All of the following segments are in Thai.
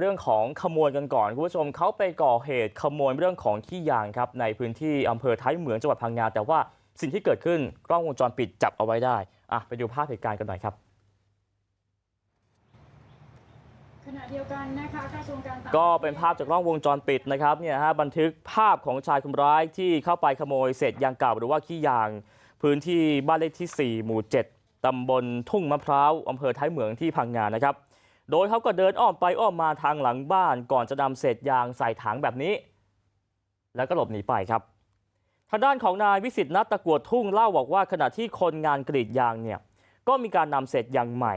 เรื่องของขโมยกันก่อนคุณผู้ชมเขาไปก่อเหตุขโมยเรื่องของขี้ยางครับในพื้นที่อำเภอท้ายเหมืองจังหวัดพังงาแต่ว่าสิ่งที่เกิดขึ้นกล้องวงจรปิดจับเอาไว้ได้อะไปดูภาพเหตุการณ์กันหน่อยครับขณะเดียวกันนะคะกระทรวงการต่างก็เป็นภาพจากกล้องวงจรปิดนะครับเนี่ยฮะบันทึกภาพของชายคนร้ายที่เข้าไปขโมยเศษยางเก่าหรือว่าขี้ยาง พื้นที่บ้านเลขที่ 4 หมู่ 7ตำบลทุ่งมะพร้าวอำเภอท้ายเหมืองที่พังงานนะครับ โดยเขาก็เดินอ้อมไปอ้อมมาทางหลังบ้านก่อนจะนำเศษยางใส่ถังแบบนี้ แล้วก็หลบหนีไปครับ ทางด้านของนายวิสิตนัตตะกวดทุ่งเล่าบอกว่าขณะที่คนงานกรีดยางเนี่ยก็มีการนำเศษยางใหม่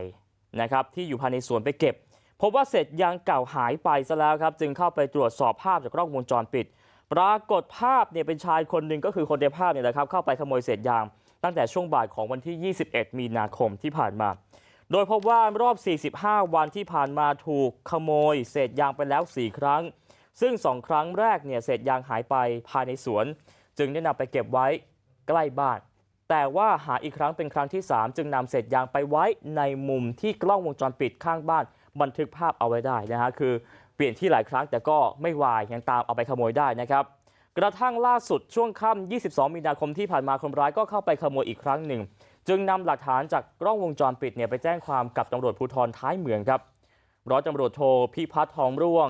นะครับที่อยู่ภายในสวนไปเก็บพบว่าเศษยางเก่าหายไปซะแล้วครับ จึงเข้าไปตรวจสอบภาพจากกล้องวงจรปิด ปรากฏภาพเนี่ยเป็นชายคนหนึ่งก็คือคนในภาพเนี่ยแหละครับเข้าไปขโมยเศษยาง ตั้งแต่ช่วงบ่ายของวันที่ 21 มีนาคมที่ผ่านมา โดยพบว่ารอบ 45 วันที่ผ่านมาถูกขโมยเศษยางไปแล้ว 4 ครั้ง ซึ่ง 2 ครั้งแรกเนี่ยเศษยางหายไปภายในสวน จึงได้นำไปเก็บไว้ใกล้บ้าน แต่ว่าหาอีกครั้งเป็นครั้งที่ 3 จึงนำเศษยางไปไว้ในมุมที่กล้องวงจรปิดข้างบ้าน บันทึกภาพเอาไว้ได้นะฮะคือเปลี่ยนที่หลายครั้งแต่ก็ไม่วายยังตามเอาไปขโมยได้นะครับ กระทั่งล่าสุดช่วงค่ำ22มีนาคมที่ผ่านมาคนร้ายก็เข้าไปขโมยอีกครั้งหนึ่ง จึงนำหลักฐานจากกล้องวงจรปิดเนี่ยไปแจ้งความกับตำรวจภูธรท้ายเหมืองครับร้อยตำรวจโทพิพัฒน์ทองร่วง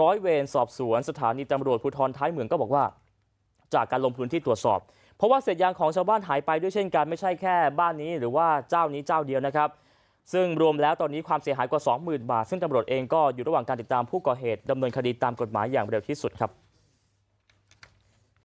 ร้อยเวรสอบสวนสถานีตำรวจภูธรท้ายเหมืองก็บอกว่า จากการลงพื้นที่ตรวจสอบ เพราะว่าเศษยางของชาวบ้านหายไปด้วยเช่นกันไม่ใช่แค่บ้านนี้ หรือว่าเจ้านี้เจ้าเดียวนะครับ ซึ่งรวมแล้วตอนนี้ความเสียหายกว่า 20,000 บาท ซึ่งตำรวจเองก็อยู่ระหว่างการติดตามผู้ก่อเหตุดำเนินคดีตามกฎหมายอย่างเร็วที่สุดครับ